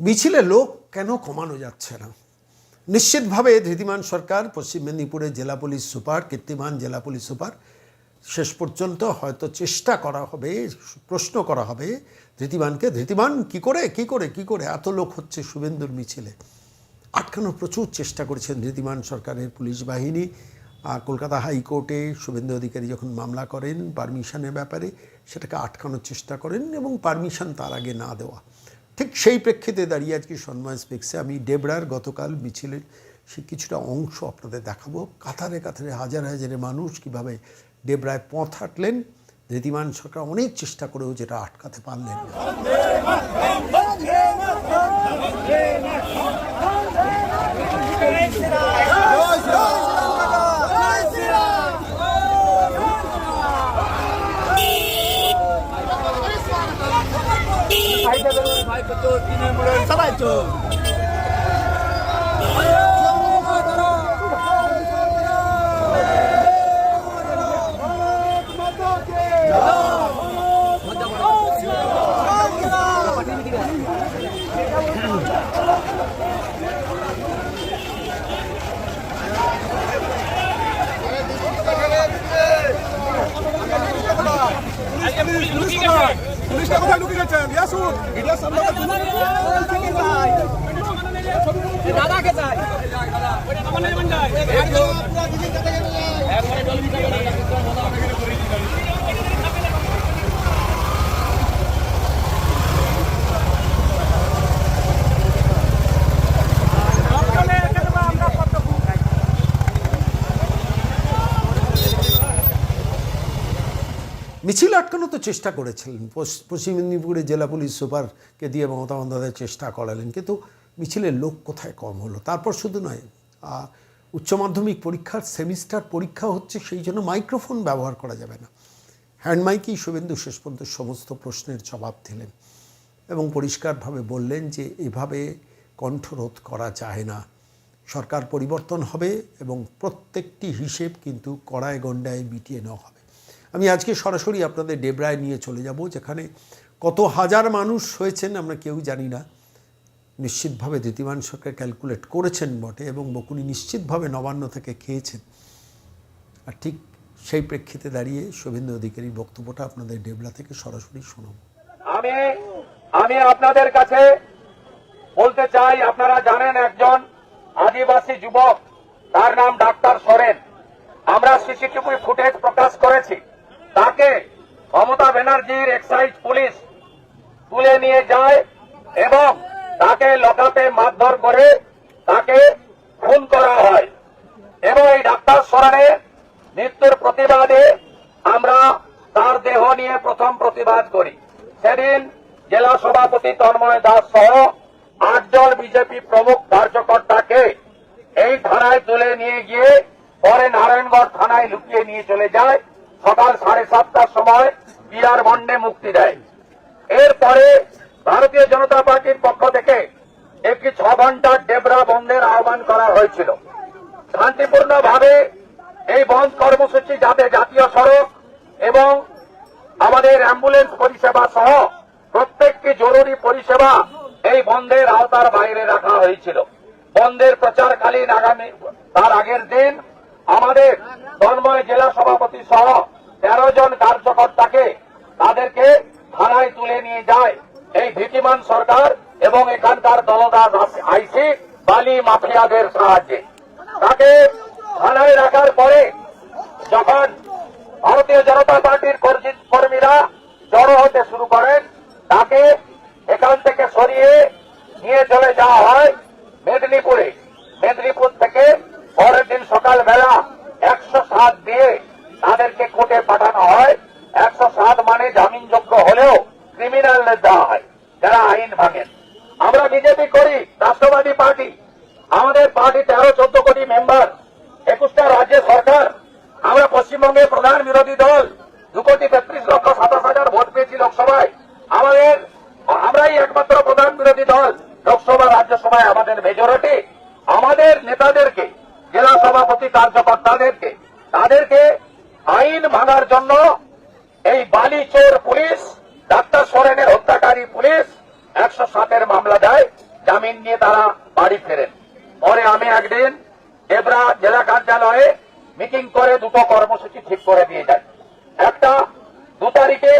মিছিলে লোক কেন কমানো যাচ্ছে না? নিশ্চিতভাবে ধৃতিমান সরকার, পশ্চিম মেদিনীপুরের জেলা পুলিশ সুপার, কীর্তিমান জেলা পুলিশ সুপার, শেষ পর্যন্ত হয়তো চেষ্টা করা হবে, প্রশ্ন করা হবে ধৃতিমানকে, ধৃতিমান, কি করে কি করে কি করে? এত লোক হচ্ছে শুভেন্দুর মিছিলে। আটকানোর প্রচুর চেষ্টা করেছেন ধৃতিমান সরকারের পুলিশ বাহিনী। কলকাতা হাইকোর্টে শুভেন্দু অধিকারী যখন মামলা করেন, পারমিশনের ব্যাপারে সেটাকে আটকানোর চেষ্টা করেন এবং পারমিশন তার আগে না দেওয়া। ঠিক সেই প্রেক্ষিতে দাঁড়িয়ে আজকে সন্ময় স্পেক্সে আমি ডেবরার গতকাল মিছিলের সে কিছুটা অংশ আপনাদের দেখাবো। কাতারে কাতারে হাজার হাজারে মানুষ কীভাবে ডেবরায় পথ হাঁটলেন ধৃতিমান সরকার অনেক চেষ্টা করেও যেটা আটকাতে পারলেন সবাই তো পুলিশটা কোথায় লুকিয়ে গেছেন ইয়াসুন ইলিয়াস আমরা দাদাকে চাই। মিছিল আটকানো তো চেষ্টা করেছিলেন। পশ্চিম মেদিনীপুরে জেলা পুলিশ সুপারকে দিয়ে মমতা বন্দ্যোপাধ্যায় চেষ্টা করালেন, কিন্তু মিছিলের লোক কোথায় কম হলো? তারপর শুধু নয় উচ্চ মাধ্যমিক পরীক্ষার সেমিস্টার পরীক্ষা হচ্ছে, সেই জন্য মাইক্রোফোন ব্যবহার করা যাবে না। হ্যান্ড মাইকেই শুভেন্দু শেষ পর্যন্ত সমস্ত প্রশ্নের জবাব দিলেন এবং পরিষ্কারভাবে বললেন যে এভাবে কণ্ঠরোধ করা যায় না। সরকার পরিবর্তন হবে এবং প্রত্যেকটি হিসেব কিন্তু কড়ায় গণ্ডায় মিটিয়ে নেওয়া হবে। আমি আজকে সরাসরি আপনাদের ডেবরায় নিয়ে চলে যাব, যেখানে কত হাজার মানুষ হয়েছেন, আমরা কেউ জানি না। নিশ্চিতভাবে দ্বিতীয়মান সরকার ক্যালকুলেট করেছেন বটে এবং বকুনি নিশ্চিতভাবে নবান্ন থেকে খেয়েছেন। আর ঠিক সেই প্রেক্ষিতে দাঁড়িয়ে শুভেন্দু অধিকারীর বক্তব্যটা আপনাদের ডেবলা থেকে সরাসরি শোনাব। আমি আমি আপনাদের কাছে বলতে চাই, আপনারা জানেন একজন আদিবাসী যুবক, তার নাম ডাক্তার সরেন। আমরা সিসিটিভি ফুটেজ প্রকাশ করেছি। তাকে মমতা ব্যানার্জির এক্সাইজ পুলিশ তুলে নিয়ে যায় এবং তাকে লকাপে মারধর করে তাকে খুন করা হয়। এবং এই ডাক্তার সরেনের মৃত্যুর প্রতিবাদে আমরা তার দেহ নিয়ে প্রথম প্রতিবাদ করি। সেদিন জেলা সভাপতি তন্ময় দাস সহ আটজন বিজেপি প্রমুখ কার্যকর্তাকে এই থানায় তুলে নিয়ে গিয়ে পরে নারায়ণগড় থানায় লুকিয়ে নিয়ে চলে যায়। সকাল সাড়ে সাতটার সময় বিরার মন্ডে মুক্তি দেয়। এরপরে ভারতীয় জনতা পার্টির পক্ষ থেকে একটি ছ ঘণ্টার ডেবরা বন্ধের আহ্বান করা হয়েছিল। শান্তিপূর্ণভাবে এই বন্ধ কর্মসূচি যাতে জাতীয় সড়ক এবং আমাদের অ্যাম্বুলেন্স পরিষেবা সহ প্রত্যেকটি জরুরি পরিষেবা এই বন্ধের আওতার বাইরে রাখা হয়েছিল। বন্ধের প্রচারকালীন আগামী, তার আগের দিন আমাদের তন্ময় জেলা সভাপতি সহ তেরো জন কার্যকর্তাকে তাদেরকে থানায় তুলে নিয়ে যায়। এই ভীতিমান সরকার এবং এখানকার দলদাস আইসি বালি মাফিয়াদের সাহায্যে। তাকে থানায় রাখার পরে যখন ভারতীয় জনতা পার্টির কর্মী- কর্মীরা জড়ো হতে শুরু করেন, তাকে এখান থেকে সরিয়ে নিয়ে চলে যাওয়া হয় মেদিনীপুরে। মেদিনীপুর থেকে পরের দিন সকালবেলা একশো সাত দিয়ে তাদেরকে কোর্টে পাঠানো হয়। একশো সাত মানে জামিনযোগ্য হলেও ক্রিমিনালদের দেওয়া হয়, যারা আইন ভাঙেন। আমরা বিজেপি করি, রাষ্ট্রবাদী পার্টি। আমাদের পার্টি তেরো, চোদ্দ কোটি মেম্বার একুশটা রাজ্যের সরকার। আমরা পশ্চিমবঙ্গের প্রধান বিরোধী দল, দু কোটি তেত্রিশ লক্ষ সাতাশ হাজার ভোট পেয়েছি লোকসভায়। আমাদের, আমরাই একমাত্র প্রধান বিরোধী দল লোকসভা, রাজ্যসভায়, আমাদের মেজরিটি আমাদের নেতাদেরকে সভাপতি কার্যকর্তাদেরকে, তাদেরকে আইন ভাঙার জন্য এই বালি চোর পুলিশ, ডাক্তার সোরেনের হত্যাকারী পুলিশ একশো সাতের মামলা দেয়, জামিন নিয়ে তারা বাড়ি ফেরেন। পরে আমি একদিন ডেবরা জেলা কার্যালয়ে মিটিং করে দুটো কর্মসূচি ঠিক করে দিয়ে যাই। একটা, দু তারিখে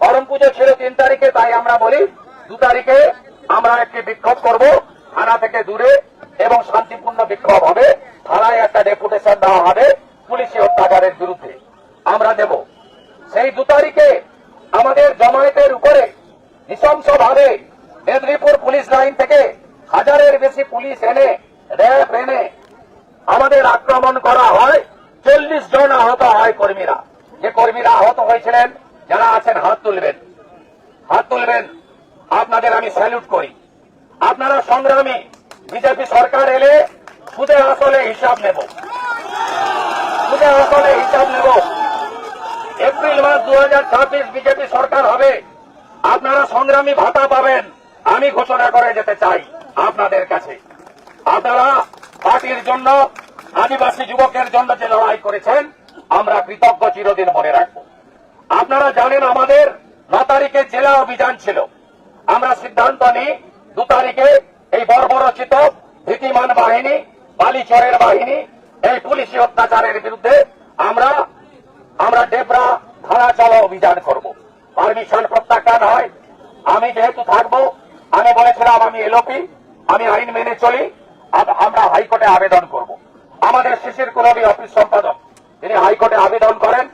করম পুজো ছিল তিন তারিখে, তাই আমরা বলি দু তারিখে আমরা একটি বিক্ষোভ করব, থানা থেকে দূরে, এবং শান্তিপূর্ণ বিক্ষোভ হবে। থানায় একটা ডেপুটেশন দেওয়া হবে পুলিশি অত্যাচারের বিরুদ্ধে। আমরা দেব সেই দু তারিখে আমাদের জমায়েতের উপরে নৃশংস ভাবে মেদিনীপুর পুলিশ লাইন থেকে হাজারের বেশি পুলিশ এনে, র্যাব এনে আমাদের আক্রমণ করা হয়। চল্লিশ জন আহত হয় কর্মীরা। যে কর্মীরা আহত হয়েছিলেন, যারা আছেন, হাত তুলবেন। হাত তুলবেন। আপনাদের আমি স্যালুট করি। আপনারা সংগ্রামী বিজেপি সরকার এলে সুদে আসলে হিসাব নেব। সুদে আসলে হিসাব নেব। এপ্রিল মাস দু হাজার ছাব্বিশ বিজেপি সরকার হবে। আপনারা সংগ্রামী ভাতা পাবেন। আমি ঘোষণা করে যেতে চাই আপনাদের কাছে। আপনারা পার্টির জন্য, আদিবাসী যুবকের জন্য যে লড়াই করেছেন, আমরা কৃতজ্ঞ চিরদিন মনে রাখব। আপনারা জানেন আমাদের ন তারিখে জেলা অভিযান ছিল। আমরা সিদ্ধান্ত নিই দু তারিখে এই বর্বরচিত ভীতিমান বাহিনী বালিচরের বাহিনী এই পুলিশি অত্যাচারের বিরুদ্ধে আমরা আমরা ডেবরা থানা চলো অভিযান করব। পারমিশন প্রত্যাখ্যান হয়। আমি যেহেতু থাকব, আমি বলেছিলাম আমি এলোপি আমি আইন মেনে চলি আমরা হাইকোর্টে আবেদন করব। আমাদের শিশির কুলবী অফিস সম্পাদক, তিনি হাইকোর্টে আবেদন করেন।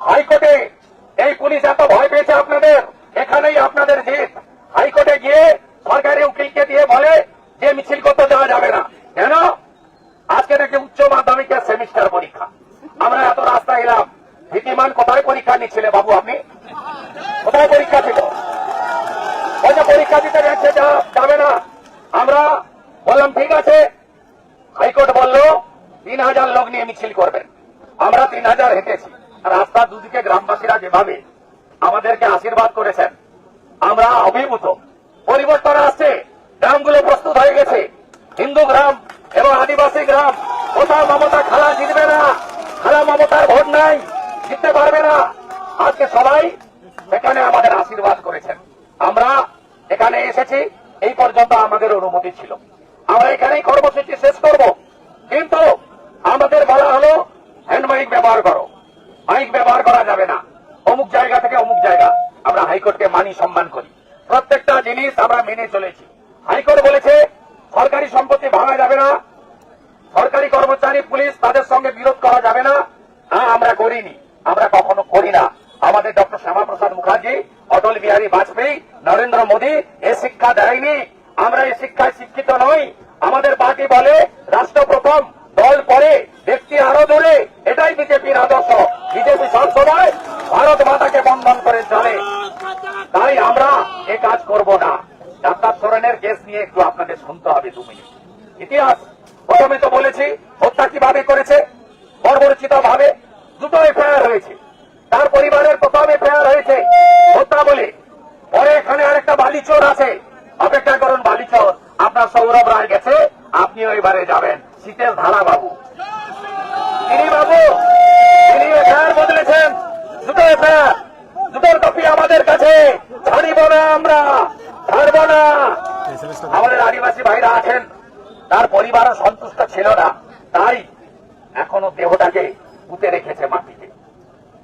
হাইকোর্টে এই পুলিশ এত ভয় পেয়েছে আপনাদের, এখানেই আপনাদের জিত। হাইকোর্টে গিয়ে সরকারি উকিলকে দিয়ে বলে যে মিছিল করতে দেওয়া যাবে না। কেন? আজকে নাকি উচ্চ মাধ্যমিকের সেমিস্টার পরীক্ষা। আমরা এত রাস্তা এলাম ভীতিমান কোথায় পরীক্ষা নিচ্ছিলে বাবু আপনি? কোথায় পরীক্ষা ছিল? ওই পরীক্ষা দিতে যা- যাবে না। আমরা বললাম, ঠিক আছে। হাইকোর্ট বলল, তিন হাজার লোক নিয়ে মিছিল করবেন। আমরা তিন হাজার হেঁটেছি। আর রাস্তার দুদিকে গ্রামবাসীরা যেভাবে আমাদেরকে আশীর্বাদ করেছেন, আমরা অভিভূত। পরিবর্তন আসছে, গ্রামগুলো প্রস্তুত হয়ে গেছে। হিন্দু গ্রাম এবং আদিবাসী গ্রাম, কোথাও মমতা খালা জিতবে না, খালা মমতার ভোট নাই, জিততে পারবে না। আজকে সবাই এখানে আমাদের আশীর্বাদ করেছেন। আমরা এখানে এসেছি, এই পর্যন্ত আমাদের অনুমতি ছিল। আমরা এখানেই কর্মসূচি শেষ করব, কিন্তু আমাদের বলা হলো হ্যান্ড মাইক ব্যবহার করো। মাইক ব্যবহার করা যাবে না। অমুক জায়গা থেকে অমুক জায়গা। আমরা হাইকোর্টকে মানি সম্মান করি। প্রত্যেকটা জিনিস আমরা মেনে চলেছি। হাইকোর্ট বলেছে সরকারি সম্পত্তি ভাঙা যাবে না সরকারি কর্মচারী পুলিশ তাদের সঙ্গে বিরোধ করা যাবে না। আমরা করিনি। আমরা কখনো করি না। আমাদের ডক্টর শ্যামাপ্রসাদ মুখার্জি, অটল বিহারী বাজপেয়ী, নরেন্দ্র মোদী এ শিক্ষা দেয়নি। আমরা এই শিক্ষায় শিক্ষিত নই। আমাদের পার্টি বলে রাষ্ট্র প্রথম, দল পরে, ব্যক্তি আরও দূরে। এটাই বিজেপির আদর্শ। বিজেপি সবসময় ভারত মাতাকে বন্ধন করে চলে। তাই আমরা এ কাজ করব না। ডাক্তার সোরেনের কেস নিয়ে একটু আপনাদের শুনতে হবে দু মিনিট। ইতিহাস। প্রথমে তো বলেছি, হত্যা কীভাবে করেছে? বর্বরচিত ভাবে দুটো এফআইআর হয়েছে। তার পরিবারের প্রথম এফআইআর হয়েছে হত্যা বলে। পরে এখানে আরেকটা বালিচোর আছে। অপেক্ষা করুন বালিচোর। আপনার সৌরভ রায় গেছে, আপনিও এবারে যাবেন। শীতের ধারা বাবু তিনি বাবু, তিনি এফআইআর বদলেছেন। দুটো এফআইআর দুটোর কপি আমাদের কাছে। ছাড়িব না আমরা। ছাড়ব না। আমাদের আদিবাসী ভাইরা আছেন। তার পরিবারও সন্তুষ্ট ছিল না। তাই এখনও দেহটাকে পুঁতে রেখেছে মাটিতে।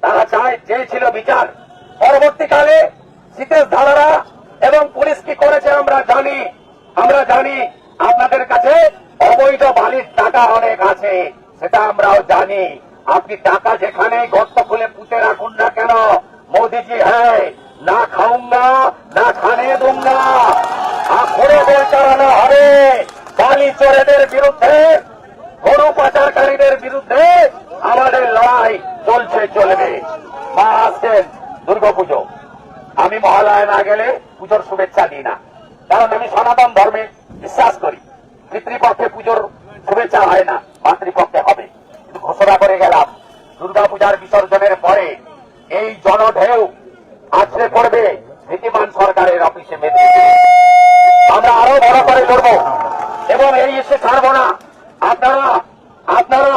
তারা চায় চেয়েছিল বিচার। পরবর্তীকালে শীতের ধারারা এবং পুলিশ কি করেছে আমরা জানি। আমরা জানি আপনাদের কাছে অবৈধ বালির টাকা অনেক আছে, সেটা আমরাও জানি। আপনি টাকা যেখানে গর্ত খুলে পুঁতে রাখুন না কেন? মোদিজি হ্যাঁ না খাউঙ্গা না খানে আখড়ে বের চালানো হবে। বালি চোরেদের বিরুদ্ধে গরু পাচারকারীদের বিরুদ্ধে আমাদের লড়াই চলছে, চলবে। মা আসছেন দুর্গাপুজো। আমি মহালয়া না গেলে পুজোর শুভেচ্ছা দিই না। কারণ আমি সনাতন ধর্মে বিশ্বাস করি। পিতৃপক্ষে পুজোর শুভেচ্ছা হয় না, মাতৃপক্ষে হবে। কিন্তু ঘোষণা করে গেলাম, দুর্গাপূজার বিসর্জনের পরে এই জনঢেউ আছড়ে পড়বে, নীতিমান সরকারের অফিসে মেদিনীপুরে আমরা আরও বড় করে লড়বো। এবং এই এসে ছাড়বো না। আপনারা আপনারা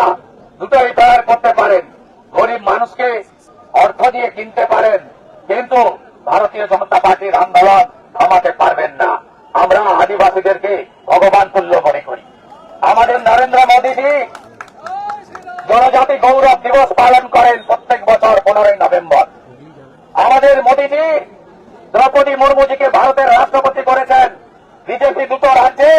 দুটো এফআইআর করতে পারেন। গরিব মানুষকে অর্থ দিয়ে কিনতে পারেন। কিন্তু ভারতীয় জনতা পার্টির আন্দোলন থামাতে পারবেন না। আমরা আদিবাসীদেরকে ভগবান তুল্য মনে করি। আমাদের নরেন্দ্র মোদীজি জনজাতি গৌরব দিবস পালন করেন প্রত্যেক বছর পনেরোই নভেম্বর। আমাদের মোদীজি দ্রৌপদী মুর্মুজিকে ভারতের রাষ্ট্রপতি করেছেন। বিজেপি দুটো রাজ্যে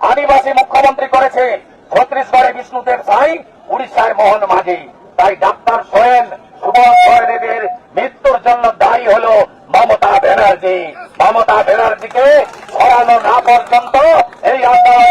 আদিবাসী মুখ্যমন্ত্রী করেছে ছত্রিশগড়ে বিষ্ণুদেব সাই, উড়িষ্যার মোহন মাঝি। তাই ডাক্তার সোয়েন সুভাষ সোরেনের মৃত্যুর জন্য দায়ী হল মমতা ব্যানার্জি। মমতা ব্যানার্জিকে সরানো না পর্যন্ত এই আন্দোলন